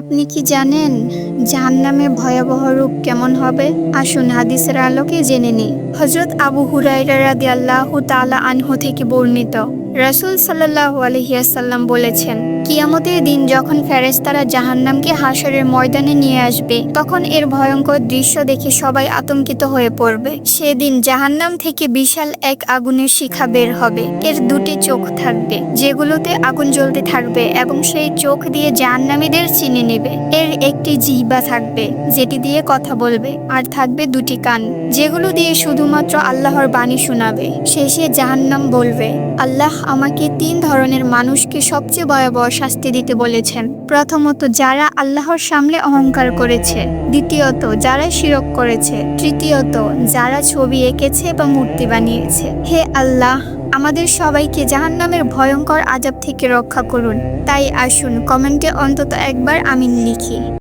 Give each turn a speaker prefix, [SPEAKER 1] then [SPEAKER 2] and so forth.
[SPEAKER 1] আপনি কি জানেন জাহান্নামে ভয়াবহ রূপ কেমন হবে? আসুন হাদিসের আলোকে জেনে নিই। হজরত আবু হুরাইরা রাদি আল্লাহ তালা আনহু থেকে বর্ণিত। রাসূল সাল্লাহ আলাইহিয়াসাল্লাম বলেছেন কিয়ামতের দিন যখন ফেরেশতারা জাহান্নামকে হাসরের ময়দানে নিয়ে আসবে, তখন এর ভয়ঙ্কর দৃশ্য দেখে সবাই আতঙ্কিত হয়ে পড়বে। সেদিন জাহান্নাম থেকে বিশাল এক আগুনের শিখা বের হবে। এর দুটি চোখ থাকবে, যেগুলোতে আগুন জ্বলতে থাকবে এবং সেই চোখ দিয়ে জাহান্নামীদের চিনে নেবে। এর একটি জিহ্বা থাকবে, যেটি দিয়ে কথা বলবে, আর থাকবে দুটি কান, যেগুলো দিয়ে শুধুমাত্র আল্লাহর বাণী শোনাবে। শেষে জাহান্নাম বলবে, আল্লাহ আমাকে তিন ধরনের মানুষকে সবচেয়ে ভয়াবহ শাস্তি দিতে বলেছেন। প্রথমত, যারা আল্লাহর সামনে অহংকার করেছে। দ্বিতীয়ত, যারা শিরক করেছে। তৃতীয়ত, যারা ছবি এঁকেছে বা মূর্তি বানিয়েছে। হে আল্লাহ, আমাদের সবাইকে জাহান নামের ভয়ঙ্কর আজাব থেকে রক্ষা করুন। তাই আসুন, কমেন্টে অন্তত একবার আমিন লিখি।